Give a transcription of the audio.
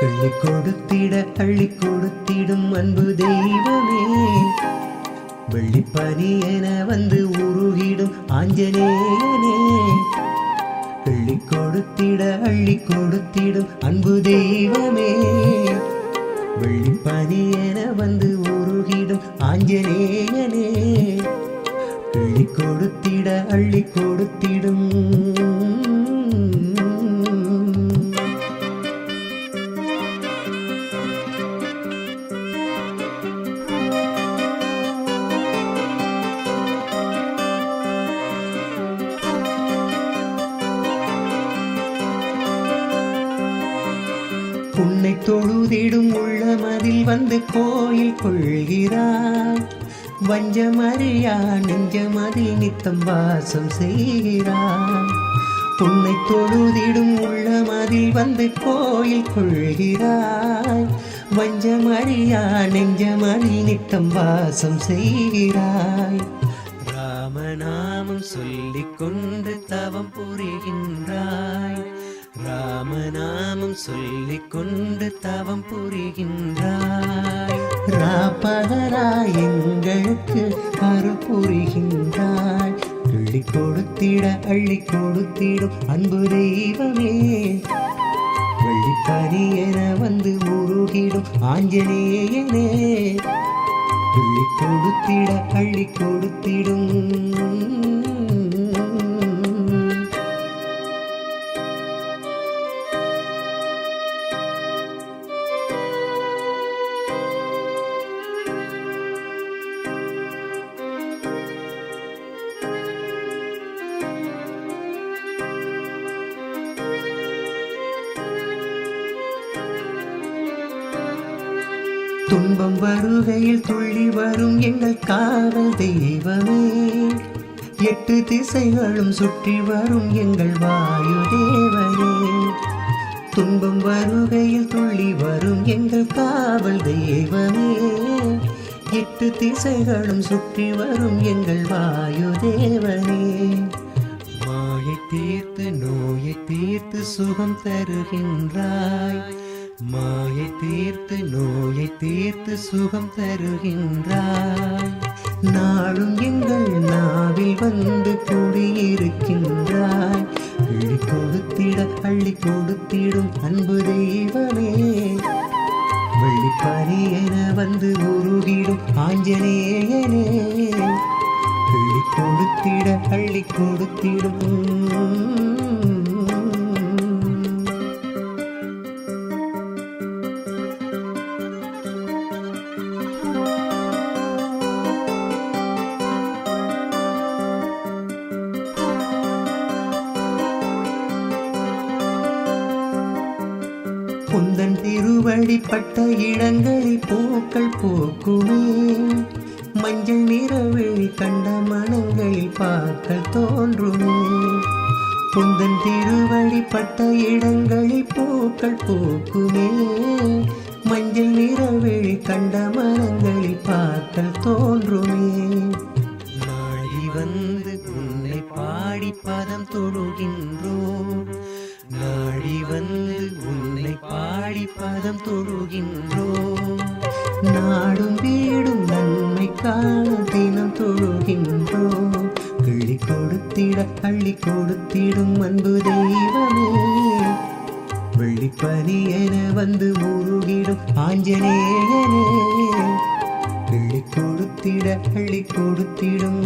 அள்ளி கொடுத்திட அள்ளி கொடுத்திடும் அன்பு தெய்வமே. வெள்ளிப்பனி என வந்து உருகிடும் ஆஞ்சநேயனே. அள்ளி கொடுத்திட அள்ளி கொடுத்திடும் அன்பு தெய்வமே. வெள்ளிப்பனி என வந்து உருகிடும் ஆஞ்சநேயனே. அள்ளி கொடுத்திட அள்ளி கொடுத்திடும் உன்னை தொழுதிடும் உள்ளமதில் வந்து கோயில் கொள்கிறாய் வஞ்சமறியா நெஞ்சமதில் நித்தம் வாசம் செய்கிறாய் உன்னை தொழுதிடும் உள்ளமதில் வந்து கோயில் கொள்கிறாய் வஞ்சமறியா நெஞ்சமதில் நித்தம் வாசம் செய்கிறாய். ராமநாமம் சொல்லிக் கொண்டு தவம் புரிகின்றாய். ராமநாமம் சொல்லிக் கொண்டு தவம் புரிகின்றாய். ராப்பகராய் எங்களுக்கு அருள் புரிகின்றாய். அள்ளி கொடுத்திட அள்ளி கொடுத்திடும் அன்பு தெய்வமே. வெள்ளிப்பனி என வந்து உருகிடும் ஆஞ்சநேயனே. அள்ளி கொடுத்திட அள்ளி கொடுத்திடும் துன்பம் வருகையில் துள்ளி வரும் எங்கள் காவல் தெய்வமே. எட்டு திசைகளும் சுற்றி வரும் எங்கள் வாயு தேவனே துன்பம் வருகையில் துள்ளி வரும் எங்கள் காவல் தெய்வமே. எட்டு திசைகளும் சுற்றி வரும் எங்கள் வாயு தேவனே மாயை தீர்த்து நோயை தீர்த்து சுகம் தருகின்றாய். மாயை தீர்த்து நோயை தீர்த்து சுகம் தருகின்றாய். நாளும் எங்கள் நாவில் வந்து குடியிருக்கின்றாய். அள்ளி கொடுத்திட அள்ளி கொடுத்திடும் அன்பு தெய்வமே. வெள்ளிப்பனி என வந்து உருகிடும் ஆஞ்சநேயனே. அள்ளி கொடுத்திட அள்ளி கொடுத்திடும் குந்தன் திருவழிப்பட்ட இடங்களில் பூக்கள் பூக்குமே. மஞ்சள் நிறவெளி கண்ட மனங்களில் பாக்கள் தோன்றுமே. குந்தன் திருவழிப்பட்ட இடங்களில் பூக்கள் பூக்குமே. மஞ்சள் நிறவெளி கண்ட மனங்களில் பாக்கள் தோன்றுமே. நாளை வந்து உன்னை பாடி பதம் தொழுகின்றோம். நாடி வந்து உன்னை பாடி பதம் தொழுகின்றோம் நாடும் வீடும் நன்மை காண தினம் தொழுகின்றோம் கிள்ளி கொடுத்திட அள்ளி கொடுத்திடும் அன்பு தெய்வமே. வெள்ளிப்பனி என வந்து உருகிடும் ஆஞ்சநேயனே. கிள்ளி கொடுத்திட அள்ளி கொடுத்திடும்